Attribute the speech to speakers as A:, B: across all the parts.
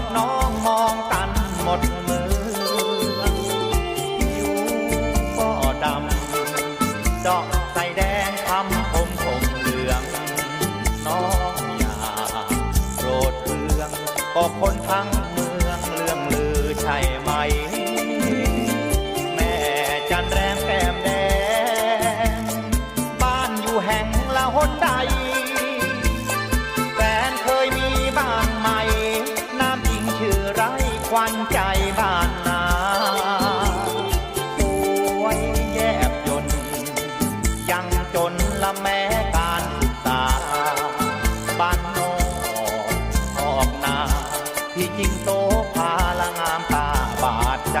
A: อบน้องมองกันหมดมือผิวก็ดำดอกใสแดงทำผมผมเหลือง น้องอย่าโกรธเรืองก็คนทั้งเมืองเรื่องลือใช่ ควันใจบ้านนาป่วยแยบยนยังจนละแม้การศึกษา บ้านนอกออกนา ที่จริงโตพาละงามตาบาดใจ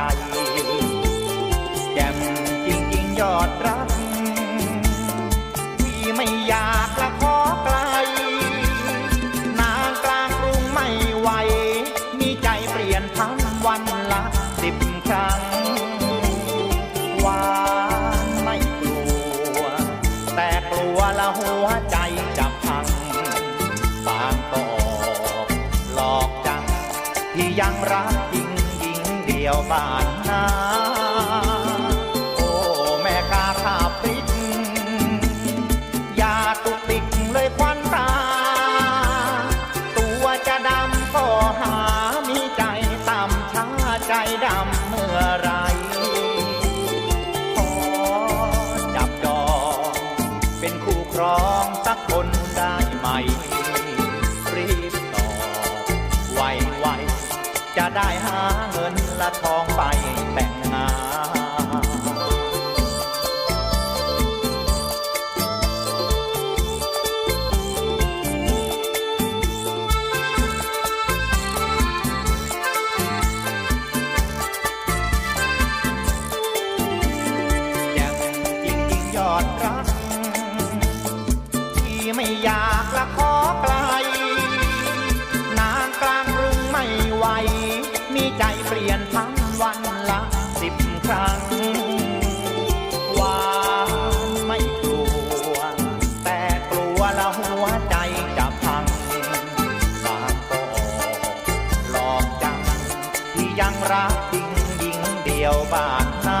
A: ยังรักยิ่งยิ่งเดียวบ้านนา ไม่อยากละขอไกล นางกลางกรุงไม่ไหว มีใจเปลี่ยนทั้งวันละสิบครั้งหวานไม่กลัว แต่กลัวละหัวใจจะพังบางก็หลอกจังที่ยังรักจริงหญิงเดียวบานนา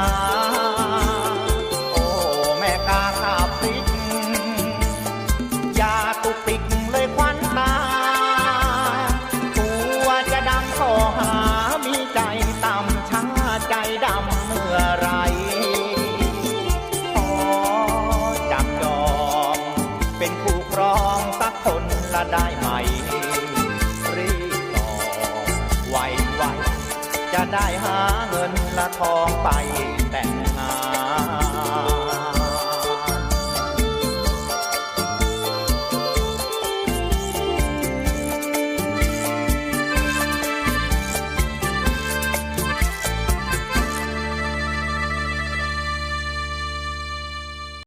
A: เป็นคู่ครองสักคนละได้ไหม รีบต่อไวๆจะได้หาเงินละทองไปแต่งงาน